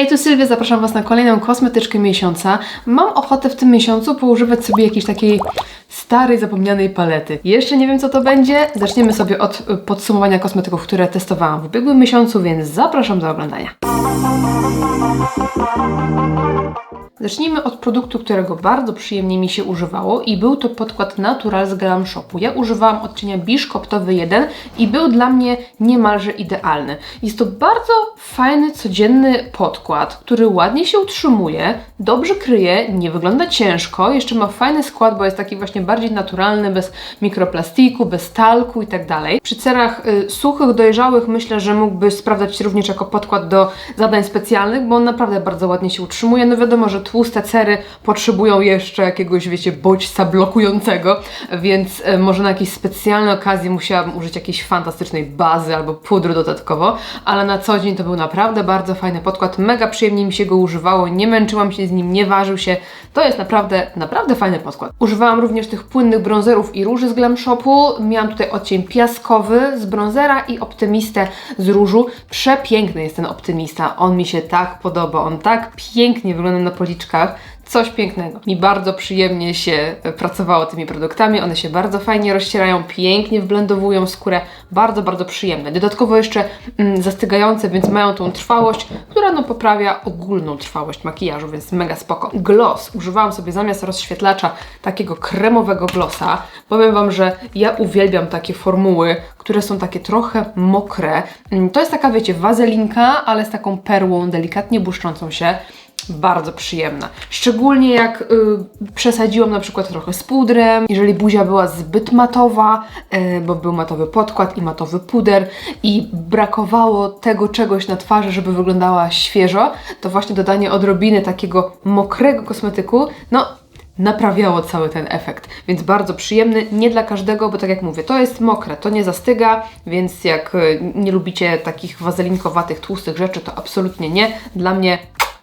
Hej, tu Sylwia, zapraszam Was na kolejną kosmetyczkę miesiąca. Mam ochotę w tym miesiącu poużywać sobie jakiejś takiej starej, zapomnianej palety. Jeszcze nie wiem, co to będzie. Zaczniemy sobie od y, podsumowania kosmetyków, które testowałam w ubiegłym miesiącu, więc zapraszam do oglądania. Zacznijmy od produktu, którego bardzo przyjemnie mi się używało i był to podkład Natural z Glam Shopu. Ja używałam odcienia Biszkoptowy 1 i był dla mnie niemalże idealny. Jest to bardzo fajny, codzienny podkład, który ładnie się utrzymuje, dobrze kryje, nie wygląda ciężko, jeszcze ma fajny skład, bo jest taki właśnie bardziej naturalny, bez mikroplastiku, bez talku i tak. Przy cerach y, suchych, dojrzałych myślę, że mógłby sprawdzać się również jako podkład do zadań specjalnych, bo on naprawdę bardzo ładnie się utrzymuje. No wiadomo, że tłuste cery potrzebują jeszcze jakiegoś, wiecie, bodźca blokującego, więc e, może na jakieś specjalne okazje musiałabym użyć jakiejś fantastycznej bazy albo pudru dodatkowo, ale na co dzień to był naprawdę bardzo fajny podkład, mega przyjemnie mi się go używało, nie męczyłam się z nim, nie ważył się, to jest naprawdę, naprawdę fajny podkład. Używałam również tych płynnych bronzerów i róży z Glam Shopu, miałam tutaj odcień piaskowy z bronzera i optymistę z różu, przepiękny jest ten optymista, on mi się tak podoba, on tak pięknie wygląda na policzkach, Coś pięknego. Mi bardzo przyjemnie się e, pracowało tymi produktami. One się bardzo fajnie rozcierają, pięknie wblendowują skórę. Bardzo, bardzo przyjemne. Dodatkowo jeszcze mm, zastygające, więc mają tą trwałość, która no poprawia ogólną trwałość makijażu, więc mega spoko. Gloss. Używałam sobie zamiast rozświetlacza takiego kremowego glossa. Powiem Wam, że ja uwielbiam takie formuły, które są takie trochę mokre. Mm, To jest taka, wiecie, wazelinka, ale z taką perłą delikatnie błyszczącą się bardzo przyjemna. Szczególnie jak y, przesadziłam na przykład trochę z pudrem, jeżeli buzia była zbyt matowa, y, bo był matowy podkład i matowy puder i brakowało tego czegoś na twarzy, żeby wyglądała świeżo, to właśnie dodanie odrobiny takiego mokrego kosmetyku, no naprawiało cały ten efekt. Więc bardzo przyjemny, nie dla każdego, bo tak jak mówię, to jest mokre, to nie zastyga, więc jak y, nie lubicie takich wazelinkowatych, tłustych rzeczy, to absolutnie nie. Dla mnie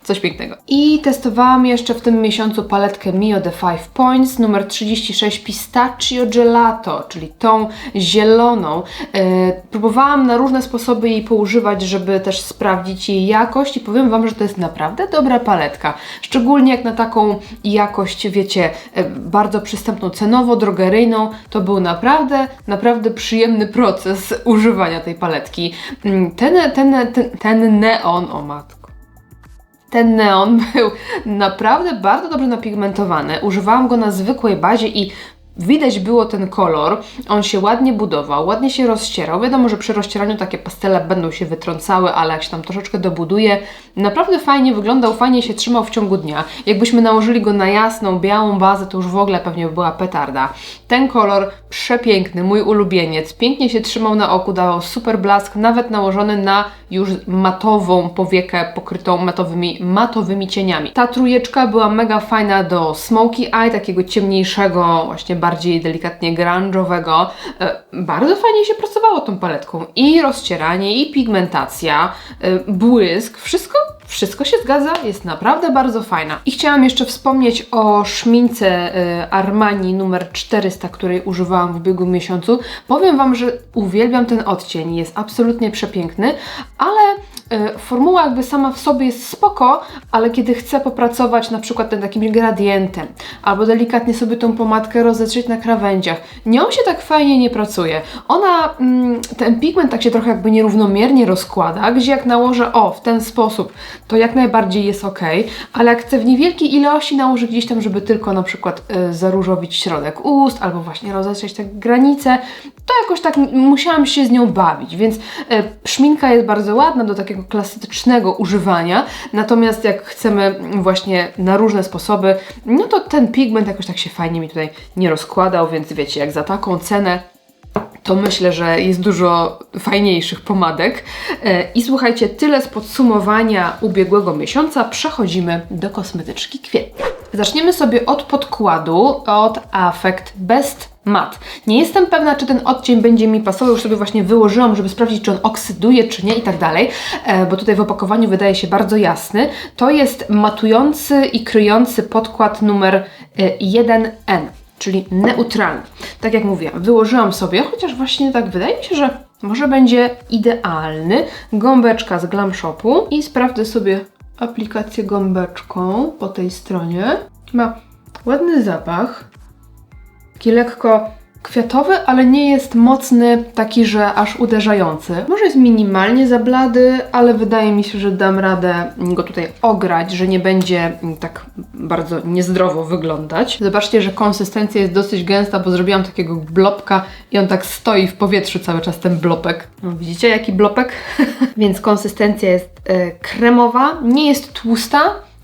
Coś pięknego. I testowałam jeszcze w tym miesiącu paletkę Mio The 5 Points numer 36 Pistachio Gelato, czyli tą zieloną. E, próbowałam na różne sposoby jej poużywać, żeby też sprawdzić jej jakość i powiem Wam, że to jest naprawdę dobra paletka. Szczególnie jak na taką jakość, wiecie, e, bardzo przystępną cenowo, drogeryjną, to był naprawdę, naprawdę przyjemny proces używania tej paletki. Mm, Ten, ten, ten, ten neon, o matko ten neon był naprawdę bardzo dobrze napigmentowany. Używałam go na zwykłej bazie i Widać było ten kolor, on się ładnie budował, ładnie się rozcierał. Wiadomo, że przy rozcieraniu takie pastele będą się wytrącały, ale jak się tam troszeczkę dobuduje, naprawdę fajnie wyglądał, fajnie się trzymał w ciągu dnia. Jakbyśmy nałożyli go na jasną, białą bazę, to już w ogóle pewnie by była petarda. Ten kolor przepiękny, mój ulubieniec, pięknie się trzymał na oku, dawał super blask, nawet nałożony na już matową powiekę pokrytą matowymi, matowymi cieniami. Ta trójeczka była mega fajna do smoky eye, takiego ciemniejszego, właśnie bardziej delikatnie grunge'owego. E, Bardzo fajnie się pracowało tą paletką. I rozcieranie, i pigmentacja, e, błysk, wszystko wszystko się zgadza, jest naprawdę bardzo fajna. I chciałam jeszcze wspomnieć o szmince y, Armani numer 400, której używałam w ubiegłym miesiącu. Powiem Wam, że uwielbiam ten odcień, jest absolutnie przepiękny, ale formuła jakby sama w sobie jest spoko, ale kiedy chcę popracować na przykład nad takim gradientem, albo delikatnie sobie tą pomadkę rozetrzeć na krawędziach, nią się tak fajnie nie pracuje. Ona, mm, ten pigment tak się trochę jakby nierównomiernie rozkłada, gdzie jak nałożę, o, w ten sposób, to jak najbardziej jest ok, ale jak chcę w niewielkiej ilości nałożyć gdzieś tam, żeby tylko na przykład y, zaróżowić środek ust, albo właśnie rozetrzeć te granice, to jakoś tak musiałam się z nią bawić, więc y, szminka jest bardzo ładna do takiego klasycznego używania, natomiast jak chcemy właśnie na różne sposoby, no to ten pigment jakoś tak się fajnie mi tutaj nie rozkładał, więc wiecie, jak za taką cenę to myślę, że jest dużo fajniejszych pomadek. E, I słuchajcie, tyle z podsumowania ubiegłego miesiąca. Przechodzimy do kosmetyczki kwietnia. Zaczniemy sobie od podkładu, od Affect Best Matte. Nie jestem pewna, czy ten odcień będzie mi pasował, już sobie właśnie wyłożyłam, żeby sprawdzić, czy on oksyduje, czy nie i tak dalej, e, bo tutaj w opakowaniu wydaje się bardzo jasny. To jest matujący i kryjący podkład numer e, 1N czyli neutralny. Tak jak mówiłam, wyłożyłam sobie, chociaż właśnie tak wydaje mi się, że może będzie idealny. Gąbeczka z Glam Shopu i sprawdzę sobie aplikację gąbeczką po tej stronie. Ma ładny zapach. Taki lekko kwiatowy, ale nie jest mocny, taki, że aż uderzający. Może jest minimalnie za blady, ale wydaje mi się, że dam radę go tutaj ograć, że nie będzie tak bardzo niezdrowo wyglądać. Zobaczcie, że konsystencja jest dosyć gęsta, bo zrobiłam takiego blopka i on tak stoi w powietrzu cały czas, ten blopek. No, widzicie, jaki blopek? Więc konsystencja jest e, kremowa, nie jest tłusta,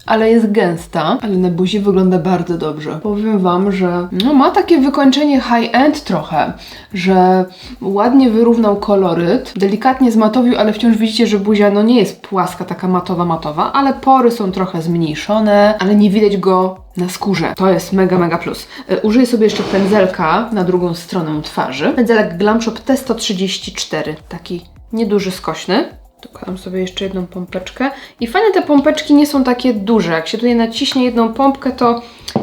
ale jest gęsta, ale na buzi wygląda bardzo dobrze. Powiem Wam, że no, ma takie wykończenie high-end trochę, że ładnie wyrównał koloryt, delikatnie zmatowił, ale wciąż widzicie, że buzia no nie jest płaska, taka matowa, matowa, ale pory są trochę zmniejszone, ale nie widać go na skórze. To jest mega, mega plus. Y, użyję sobie jeszcze pędzelka na drugą stronę twarzy. Pędzelek Glam Shop T134, taki nieduży, skośny. Dokładam sobie jeszcze jedną pompeczkę. I fajne te pompeczki nie są takie duże. Jak się tutaj naciśnie jedną pompkę, to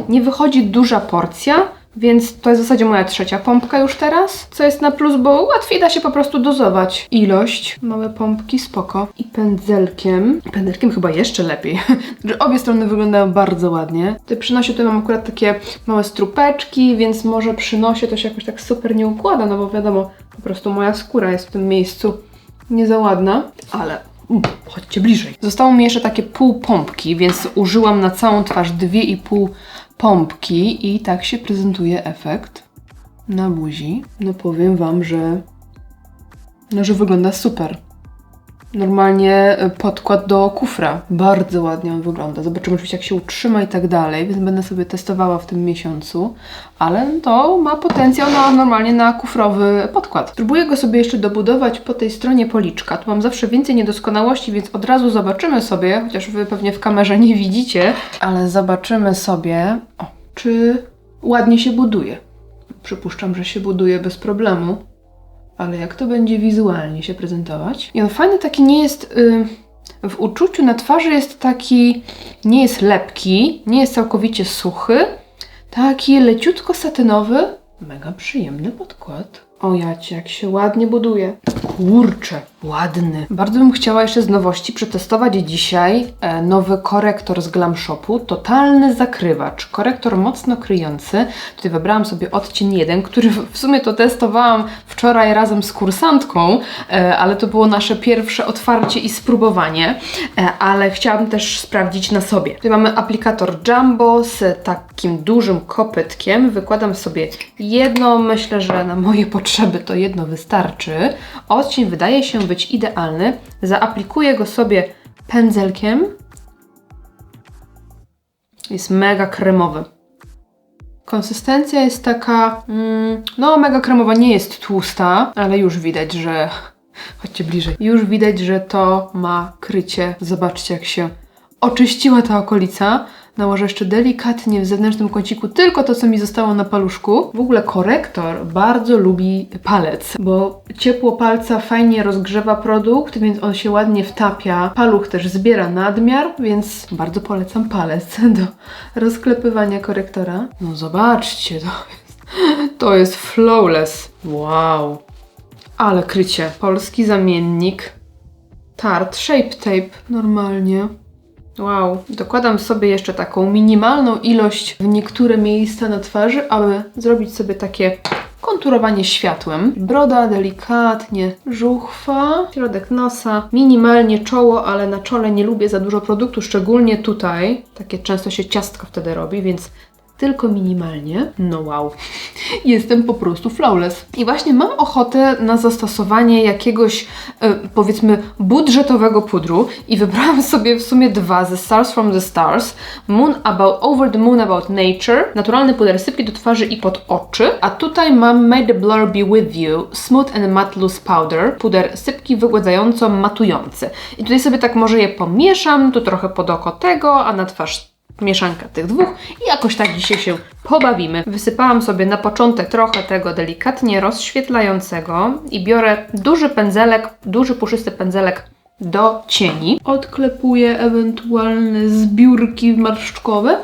nie wychodzi duża porcja, więc to jest w zasadzie moja trzecia pompka już teraz, co jest na plus, bo łatwiej da się po prostu dozować ilość. Małe pompki, spoko. I pędzelkiem, pędzelkiem chyba jeszcze lepiej, że obie strony wyglądają bardzo ładnie. Tutaj przy nosie tutaj mam akurat takie małe strupeczki, więc może przy nosie to się jakoś tak super nie układa, no bo wiadomo, po prostu moja skóra jest w tym miejscu nie za ładna, ale mm, chodźcie bliżej. Zostało mi jeszcze takie pół pompki, więc użyłam na całą twarz dwie i pół pompki i tak się prezentuje efekt na buzi. No powiem Wam, że no, że wygląda super. Normalnie e, podkład do kufra. Bardzo ładnie on wygląda. Zobaczymy oczywiście jak się utrzyma i tak dalej, więc będę sobie testowała w tym miesiącu, ale to ma potencjał na, normalnie na kufrowy podkład. Spróbuję go sobie jeszcze dobudować po tej stronie policzka. Tu mam zawsze więcej niedoskonałości, więc od razu zobaczymy sobie, chociaż Wy pewnie w kamerze nie widzicie, ale zobaczymy sobie, o, czy ładnie się buduje. Przypuszczam, że się buduje bez problemu ale jak to będzie wizualnie się prezentować. I on fajny taki nie jest. Y, w uczuciu na twarzy jest taki. Nie jest lepki, nie jest całkowicie suchy. Taki leciutko satynowy. Mega przyjemny podkład. O jacie, jak się ładnie buduje. Kurczę, ładny. Bardzo bym chciała jeszcze z nowości przetestować dzisiaj e, nowy korektor z Glam Shopu. Totalny zakrywacz. Korektor mocno kryjący. Tutaj wybrałam sobie odcień 1, który w sumie to testowałam wczoraj razem z kursantką, e, ale to było nasze pierwsze otwarcie i spróbowanie, e, ale chciałam też sprawdzić na sobie. Tutaj mamy aplikator Jumbo z takim dużym kopytkiem. Wykładam sobie jedno, myślę, że na moje potrzeby to jedno wystarczy. Odcień wydaje się być idealny. Zaaplikuję go sobie pędzelkiem. Jest mega kremowy. Konsystencja jest taka, mm, no mega kremowa, nie jest tłusta, ale już widać, że, chodźcie bliżej, już widać, że to ma krycie. Zobaczcie jak się oczyściła ta okolica. Nałożę jeszcze delikatnie w zewnętrznym kąciku tylko to, co mi zostało na paluszku. W ogóle korektor bardzo lubi palec, bo ciepło palca fajnie rozgrzewa produkt, więc on się ładnie wtapia. Paluch też zbiera nadmiar, więc bardzo polecam palec do rozklepywania korektora. No zobaczcie, to jest, to jest flawless. Wow. Ale krycie. Polski zamiennik. Tart, shape tape, normalnie. Wow. Dokładam sobie jeszcze taką minimalną ilość w niektóre miejsca na twarzy, aby zrobić sobie takie konturowanie światłem. Broda delikatnie żuchwa, środek nosa, minimalnie czoło, ale na czole nie lubię za dużo produktu, szczególnie tutaj. Takie często się ciastka wtedy robi, więc tylko minimalnie. No wow, jestem po prostu flawless. I właśnie mam ochotę na zastosowanie jakiegoś, e, powiedzmy, budżetowego pudru i wybrałam sobie w sumie dwa ze Stars from the Stars. Moon About Over the Moon About Nature, naturalny puder sypki do twarzy i pod oczy, a tutaj mam May the Blur Be With You, Smooth and Matte Loose Powder, puder sypki wygładzająco matujący. I tutaj sobie tak może je pomieszam, tu trochę pod oko tego, a na twarz mieszanka tych dwóch i jakoś tak dzisiaj się pobawimy. Wysypałam sobie na początek trochę tego delikatnie rozświetlającego i biorę duży pędzelek, duży puszysty pędzelek do cieni. Odklepuję ewentualne zbiórki marszczkowe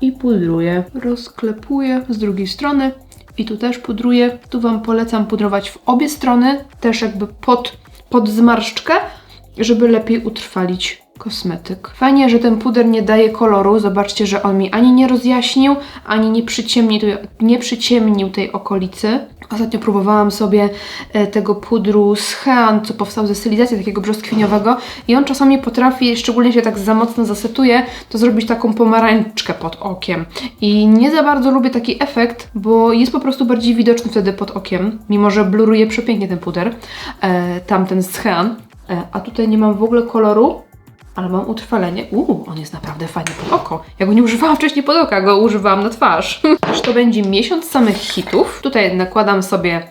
i pudruję. Rozklepuję z drugiej strony i tu też pudruję. Tu Wam polecam pudrować w obie strony, też jakby pod, pod zmarszczkę, żeby lepiej utrwalić kosmetyk. Fajnie, że ten puder nie daje koloru. Zobaczcie, że on mi ani nie rozjaśnił, ani nie przyciemnił, nie przyciemnił tej okolicy. Ostatnio próbowałam sobie e, tego pudru z Hean, co powstał ze stylizacji takiego brzoskwiniowego i on czasami potrafi, szczególnie się tak za mocno zasetuje, to zrobić taką pomarańczkę pod okiem. I nie za bardzo lubię taki efekt, bo jest po prostu bardziej widoczny wtedy pod okiem, mimo że bluruje przepięknie ten puder, e, tamten z Hean. E, a tutaj nie mam w ogóle koloru, ale mam utrwalenie. Uuu, on jest naprawdę fajny pod oko. Ja go nie używałam wcześniej pod oka, go używałam na twarz. Aż to będzie miesiąc samych hitów. Tutaj nakładam sobie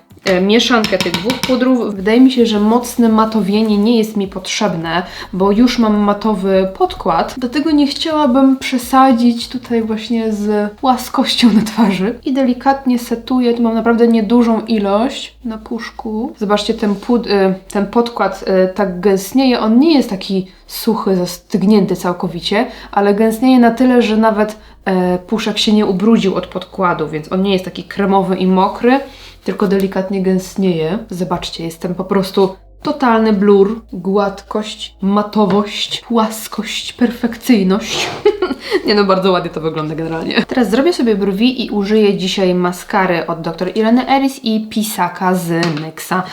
mieszankę tych dwóch pudrów. Wydaje mi się, że mocne matowienie nie jest mi potrzebne, bo już mam matowy podkład. Dlatego nie chciałabym przesadzić tutaj właśnie z płaskością na twarzy. I delikatnie setuję. Tu mam naprawdę niedużą ilość na puszku. Zobaczcie, ten, pud- e, ten podkład e, tak gęstnieje. On nie jest taki suchy, zastygnięty całkowicie, ale gęstnieje na tyle, że nawet e, puszek się nie ubrudził od podkładu, więc on nie jest taki kremowy i mokry, tylko delikatnie gęstnieje. Zobaczcie, jestem po prostu totalny blur, gładkość, matowość, płaskość, perfekcyjność. nie no, bardzo ładnie to wygląda generalnie. Teraz zrobię sobie brwi i użyję dzisiaj maskary od Dr. Ireny Eris i pisaka z NYXa.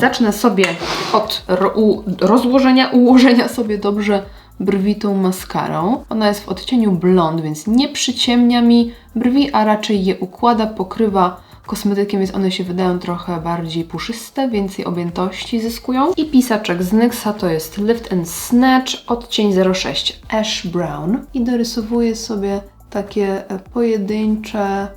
Zacznę sobie od ro rozłożenia, ułożenia sobie dobrze brwi tą maskarą. Ona jest w odcieniu blond, więc nie przyciemnia mi brwi, a raczej je układa, pokrywa kosmetykiem, więc one się wydają trochę bardziej puszyste, więcej objętości zyskują. I pisaczek z NYXa to jest Lift and Snatch, odcień 06 Ash Brown. I dorysowuję sobie takie e, pojedyncze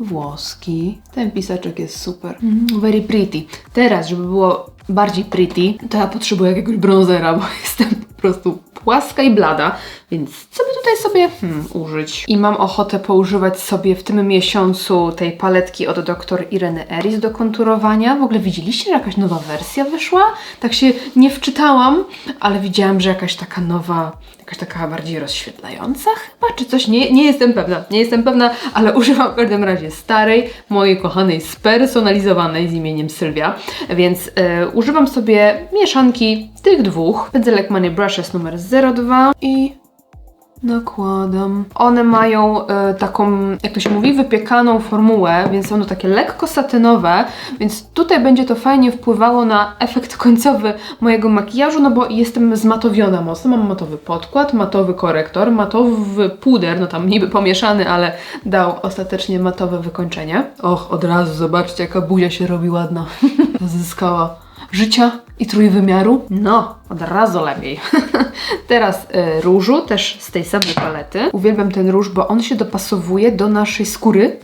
włoski. Ten pisaczek jest super. Mm, very pretty. Teraz, żeby było bardziej pretty, to ja potrzebuję jakiegoś bronzera, bo jestem po prostu płaska i blada, więc co by tutaj sobie hmm, użyć? I mam ochotę poużywać sobie w tym miesiącu tej paletki od dr Ireny Eris do konturowania. W ogóle widzieliście, że jakaś nowa wersja wyszła? Tak się nie wczytałam, ale widziałam, że jakaś taka nowa, jakaś taka bardziej rozświetlająca chyba, czy coś, nie, nie jestem pewna, nie jestem pewna, ale używam w każdym razie starej, mojej kochanej, spersonalizowanej z imieniem Sylwia, więc e, używam sobie mieszanki tych dwóch, pędzelek Money Brushes numer 02 i nakładam. One mają e, taką, jak to się mówi, wypiekaną formułę, więc są to takie lekko satynowe, więc tutaj będzie to fajnie wpływało na efekt końcowy mojego makijażu, no bo jestem zmatowiona mocno. Mam matowy podkład, matowy korektor, matowy puder, no tam niby pomieszany, ale dał ostatecznie matowe wykończenie. Och, od razu zobaczcie, jaka buzia się robi ładna. Zyskała życia i trójwymiaru? No, od razu lepiej. Teraz y, różu, też z tej samej palety. Uwielbiam ten róż, bo on się dopasowuje do naszej skóry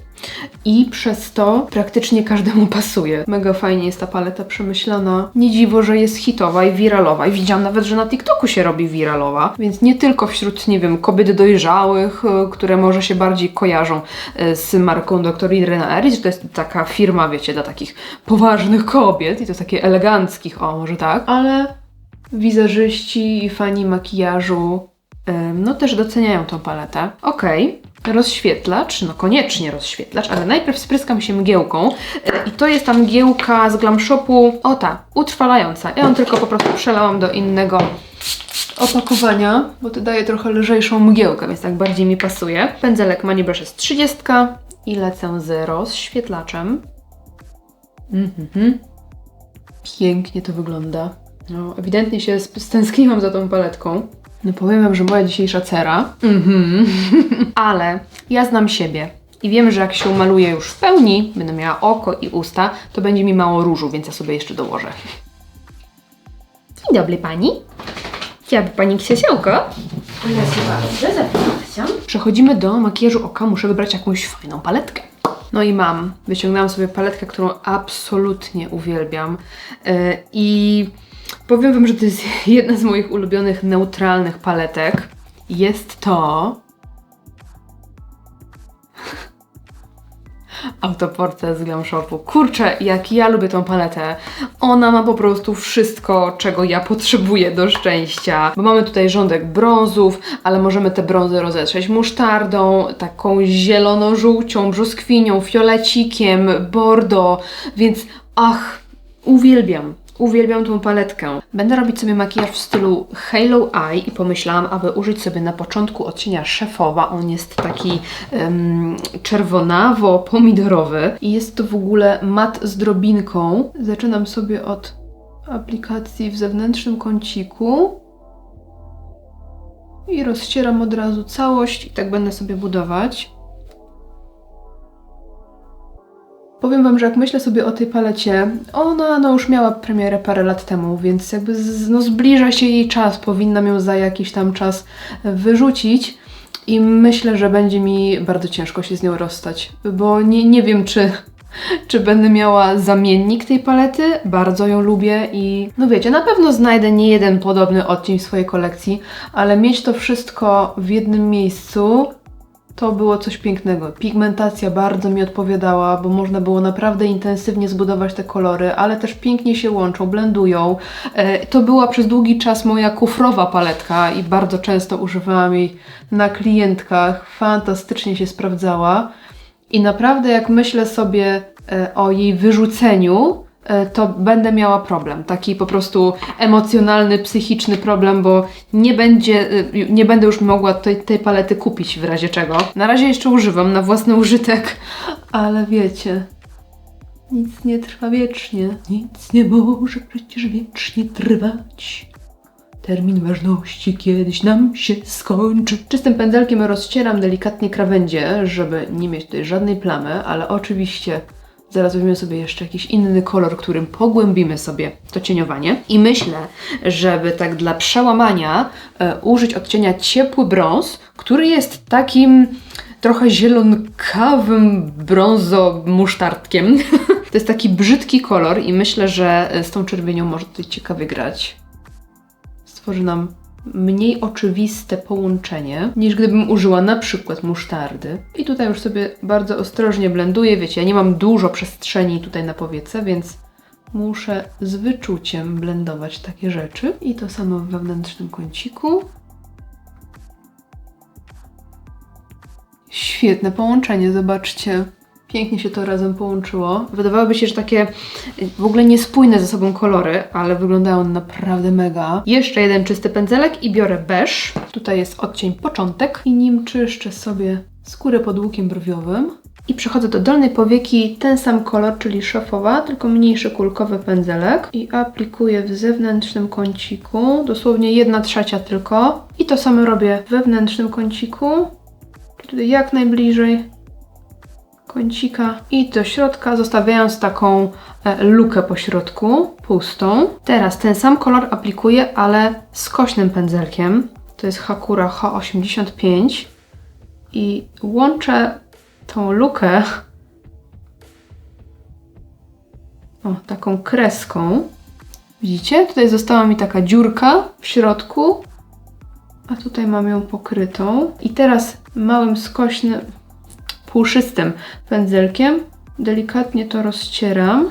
i przez to praktycznie każdemu pasuje. Mega fajnie jest ta paleta przemyślana. Nie dziwo, że jest hitowa i wiralowa. I widziałam nawet, że na TikToku się robi wiralowa, więc nie tylko wśród, nie wiem, kobiet dojrzałych, y, które może się bardziej kojarzą y, z marką Dr. Irena Eris, to jest taka firma, wiecie, dla takich poważnych kobiet i to takie eleganckich, o może tak, ale wizeżyści i fani makijażu no też doceniają tą paletę. Okej, rozświetlacz, no koniecznie rozświetlacz, ale najpierw spryskam się mgiełką e, i to jest ta mgiełka z Glam Shopu, o ta, utrwalająca. Ja ją tylko po prostu przelałam do innego opakowania, bo to daje trochę lżejszą mgiełkę, więc tak bardziej mi pasuje. Pędzelek Money Brush jest 30 i lecę z rozświetlaczem. Mhm. Pięknie to wygląda. No, ewidentnie się stęskniłam za tą paletką. No powiem wam, że moja dzisiejsza cera. Mhm. Ale ja znam siebie. I wiem, że jak się umaluję już w pełni, będę miała oko i usta, to będzie mi mało różu, więc ja sobie jeszcze dołożę. Dzień dobry pani. Chciałaby pani księsiołko? Ja się bardzo zapraszam. Przechodzimy do makijażu oka. Muszę wybrać jakąś fajną paletkę. No i mam. Wyciągnęłam sobie paletkę, którą absolutnie uwielbiam. Yy, I Powiem Wam, że to jest jedna z moich ulubionych neutralnych paletek. Jest to... Autoportret z Glam Shopu. Kurczę, jak ja lubię tą paletę. Ona ma po prostu wszystko, czego ja potrzebuję do szczęścia. Bo mamy tutaj rządek brązów, ale możemy te brązy rozetrzeć musztardą, taką zielono-żółcią, brzoskwinią, fiolecikiem, bordo, więc ach, Uwielbiam. Uwielbiam tą paletkę. Będę robić sobie makijaż w stylu Halo Eye i pomyślałam, aby użyć sobie na początku odcienia szefowa. On jest taki um, czerwonawo-pomidorowy i jest to w ogóle mat z drobinką. Zaczynam sobie od aplikacji w zewnętrznym kąciku i rozcieram od razu całość i tak będę sobie budować. Powiem Wam, że jak myślę sobie o tej palecie, ona no już miała premierę parę lat temu, więc jakby z, no, zbliża się jej czas, powinnam ją za jakiś tam czas wyrzucić i myślę, że będzie mi bardzo ciężko się z nią rozstać, bo nie, nie wiem czy czy będę miała zamiennik tej palety. Bardzo ją lubię i no wiecie, na pewno znajdę nie jeden podobny odcień w swojej kolekcji, ale mieć to wszystko w jednym miejscu to było coś pięknego. Pigmentacja bardzo mi odpowiadała, bo można było naprawdę intensywnie zbudować te kolory, ale też pięknie się łączą, blendują. E, to była przez długi czas moja kufrowa paletka i bardzo często używałam jej na klientkach. Fantastycznie się sprawdzała. I naprawdę, jak myślę sobie e, o jej wyrzuceniu, to będę miała problem. Taki po prostu emocjonalny, psychiczny problem, bo nie, będzie, e, nie będę już mogła tej, tej palety kupić w razie czego. Na razie jeszcze używam na własny użytek, ale wiecie, nic nie trwa wiecznie. Nic nie może przecież wiecznie trwać. Termin ważności kiedyś nam się skończy. Czystym pędzelkiem rozcieram delikatnie krawędzie, żeby nie mieć tutaj żadnej plamy, ale oczywiście zaraz weźmiemy sobie jeszcze jakiś inny kolor, którym pogłębimy sobie to cieniowanie. I myślę, żeby tak dla przełamania e, użyć odcienia ciepły brąz, który jest takim trochę zielonkawym brązo-musztardkiem. to jest taki brzydki kolor i myślę, że z tą czerwienią może tutaj ciekawie grać stworzy nam mniej oczywiste połączenie, niż gdybym użyła na przykład musztardy. I tutaj już sobie bardzo ostrożnie blenduję. Wiecie, ja nie mam dużo przestrzeni tutaj na powiece, więc muszę z wyczuciem blendować takie rzeczy. I to samo w wewnętrznym kąciku. Świetne połączenie, zobaczcie. Pięknie się to razem połączyło. Wydawałoby się, że takie w ogóle niespójne ze sobą kolory, ale wyglądają naprawdę mega. Jeszcze jeden czysty pędzelek i biorę beż. Tutaj jest odcień początek i nim czyszczę sobie skórę pod łukiem brwiowym. I przechodzę do dolnej powieki, ten sam kolor, czyli szafowa, tylko mniejszy kulkowy pędzelek. I aplikuję w zewnętrznym kąciku, dosłownie jedna trzecia tylko. I to samo robię w wewnętrznym kąciku, czyli jak najbliżej kącika i do środka, zostawiając taką e, lukę po środku, pustą. Teraz ten sam kolor aplikuję, ale skośnym pędzelkiem. To jest Hakura H85 i łączę tą lukę o, taką kreską. Widzicie? Tutaj została mi taka dziurka w środku, a tutaj mam ją pokrytą. I teraz małym skośnym, puszystym pędzelkiem. Delikatnie to rozcieram.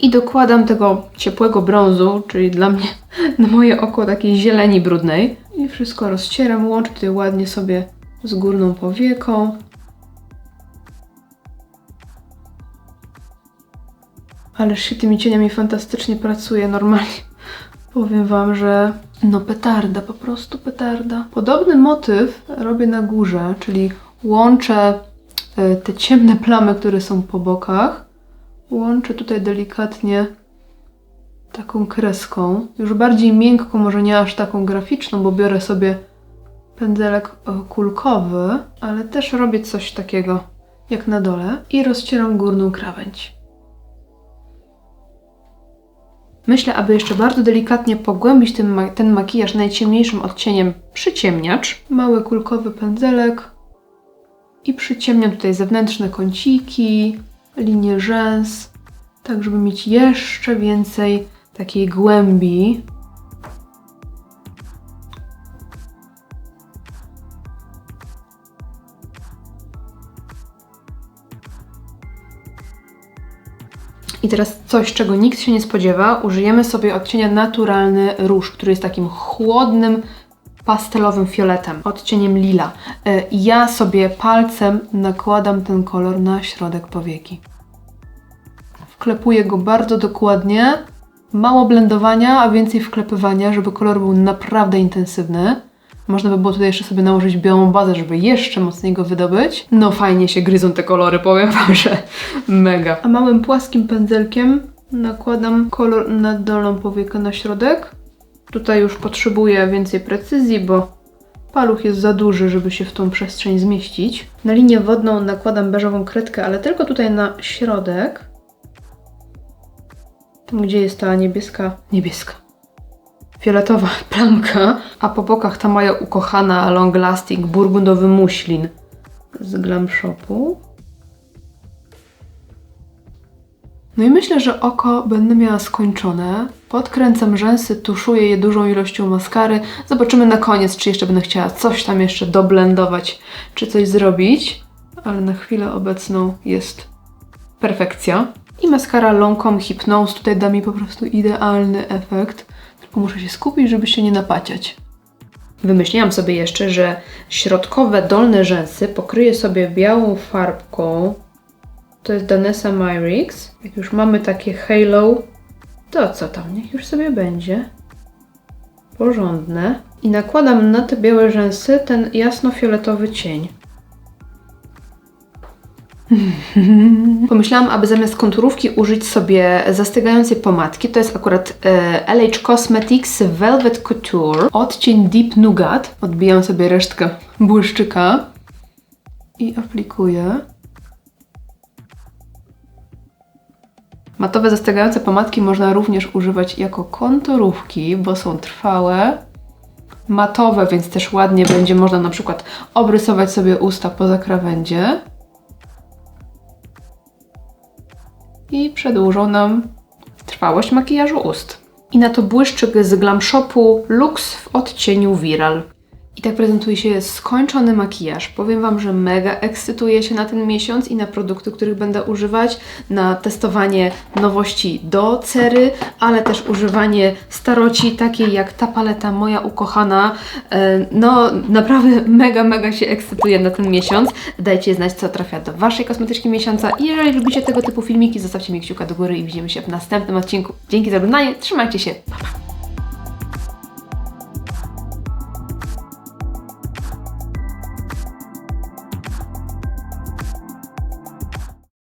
I dokładam tego ciepłego brązu, czyli dla mnie, na moje oko takiej zieleni brudnej. I wszystko rozcieram, łączę tutaj ładnie sobie z górną powieką. Ależ się tymi cieniami fantastycznie pracuje normalnie. Powiem Wam, że no petarda, po prostu petarda. Podobny motyw robię na górze, czyli łączę e, te ciemne plamy, które są po bokach, łączę tutaj delikatnie taką kreską, już bardziej miękką, może nie aż taką graficzną, bo biorę sobie pędzelek e, kulkowy, ale też robię coś takiego jak na dole i rozcieram górną krawędź. Myślę, aby jeszcze bardzo delikatnie pogłębić ten, ma ten makijaż najciemniejszym odcieniem przyciemniacz. Mały kulkowy pędzelek i przyciemniam tutaj zewnętrzne kąciki, linie rzęs, tak żeby mieć jeszcze więcej takiej głębi I teraz coś, czego nikt się nie spodziewa, użyjemy sobie odcienia Naturalny Róż, który jest takim chłodnym, pastelowym fioletem, odcieniem lila. E, ja sobie palcem nakładam ten kolor na środek powieki. Wklepuję go bardzo dokładnie. Mało blendowania, a więcej wklepywania, żeby kolor był naprawdę intensywny. Można by było tutaj jeszcze sobie nałożyć białą bazę, żeby jeszcze mocniej go wydobyć. No fajnie się gryzą te kolory, powiem Wam, że mega. A małym płaskim pędzelkiem nakładam kolor na dolną powiekę na środek. Tutaj już potrzebuję więcej precyzji, bo paluch jest za duży, żeby się w tą przestrzeń zmieścić. Na linię wodną nakładam beżową kredkę, ale tylko tutaj na środek. Tam, gdzie jest ta niebieska, niebieska, fioletowa plamka, a po bokach ta moja ukochana long lasting burgundowy muślin z Glam Shopu. No i myślę, że oko będę miała skończone. Podkręcam rzęsy, tuszuję je dużą ilością maskary. Zobaczymy na koniec, czy jeszcze będę chciała coś tam jeszcze doblendować, czy coś zrobić. Ale na chwilę obecną jest perfekcja. I maskara Lancome Hypnose tutaj da mi po prostu idealny efekt. Tylko muszę się skupić, żeby się nie napaciać. Wymyśliłam sobie jeszcze, że środkowe dolne rzęsy pokryję sobie białą farbką. To jest Danessa Myrix. Jak już mamy takie halo, to co tam, niech już sobie będzie. Porządne. I nakładam na te białe rzęsy ten jasno-fioletowy cień. Pomyślałam, aby zamiast konturówki użyć sobie zastygającej pomadki. To jest akurat e, LH Cosmetics Velvet Couture. Odcień Deep Nougat. Odbijam sobie resztkę błyszczyka i aplikuję. Matowe zastygające pomadki można również używać jako konturówki, bo są trwałe. Matowe, więc też ładnie będzie można na przykład obrysować sobie usta poza krawędzie. I przedłużą nam trwałość makijażu ust. I na to błyszczyk z Glam Shopu Lux w odcieniu Viral. I tak prezentuje się skończony makijaż. Powiem Wam, że mega ekscytuję się na ten miesiąc i na produkty, których będę używać, na testowanie nowości do cery, ale też używanie staroci, takiej jak ta paleta moja ukochana. E, No, naprawdę mega, mega się ekscytuję na ten miesiąc. Dajcie znać, co trafia do Waszej kosmetyczki miesiąca i jeżeli lubicie tego typu filmiki, zostawcie mi kciuka do góry i widzimy się w następnym odcinku. Dzięki za oglądanie, trzymajcie się, pa pa!